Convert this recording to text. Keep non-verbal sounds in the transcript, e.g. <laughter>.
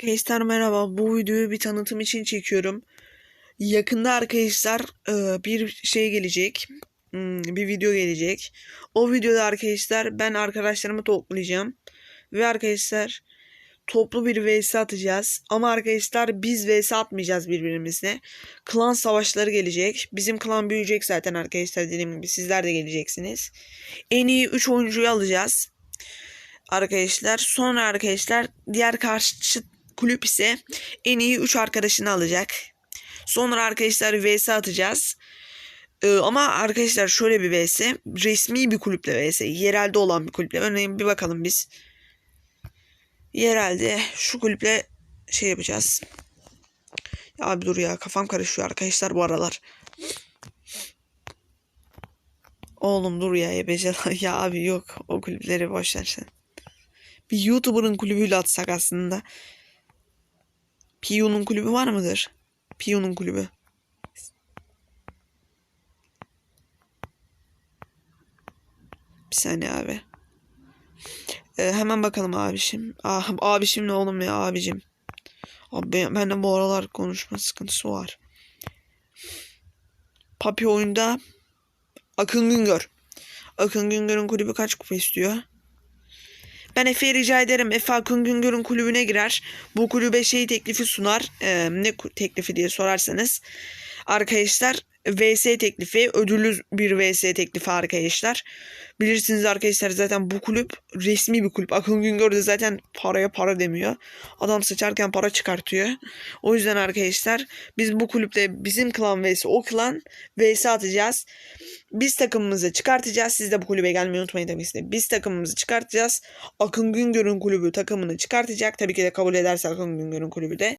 Arkadaşlar merhaba. Bu videoyu bir tanıtım için çekiyorum. Yakında arkadaşlar e, bir şey gelecek. Hmm, Bir video gelecek. O videoda arkadaşlar ben arkadaşlarımı toplayacağım. Ve arkadaşlar toplu bir vs atacağız. Ama arkadaşlar biz vs atmayacağız birbirimizle. Klan savaşları gelecek. Bizim klan büyüyecek zaten arkadaşlar dediğim gibi. Sizler de geleceksiniz. En iyi 3 oyuncuyu alacağız arkadaşlar. Sonra arkadaşlar diğer karşı kulüp ise en iyi 3 arkadaşını alacak. Sonra arkadaşlar vs atacağız. Ee, ama arkadaşlar şöyle bir vs. Resmi bir kulüple vs. Yerelde olan bir kulüple. Örneğin bir bakalım biz. Yerelde şu kulüple şey yapacağız. Ya abi dur ya kafam karışıyor arkadaşlar bu aralar. Oğlum dur ya ebece <laughs> ya abi yok o kulüpleri boş ver sen. Bir YouTuber'ın kulübüyle atsak aslında. Piyu'nun kulübü var mıdır? Piyu'nun kulübü. Bir saniye abi. Ee, hemen bakalım abişim. Ah, abişim ne oğlum ya abicim. Abi ben, bende bu aralar konuşma sıkıntısı var. Papi oyunda Akın Güngör. Akın Güngör'ün kulübü kaç kupa istiyor? Ben Efe'ye rica ederim. Efe Akın Güngör'ün kulübüne girer. Bu kulübe şey teklifi sunar. Ee, ne teklifi diye sorarsanız. Arkadaşlar VS teklifi. Ödüllü bir VS teklifi arkadaşlar. Bilirsiniz arkadaşlar zaten bu kulüp resmi bir kulüp. Akın Güngör de zaten paraya para demiyor. Adam sıçarken para çıkartıyor. O yüzden arkadaşlar biz bu kulüpte bizim klan vs o klan vs atacağız. Biz takımımızı çıkartacağız. Siz de bu kulübe gelmeyi unutmayın tabii ki. Biz takımımızı çıkartacağız. Akın Güngör'ün kulübü takımını çıkartacak. Tabii ki de kabul ederse Akın Güngör'ün kulübü de.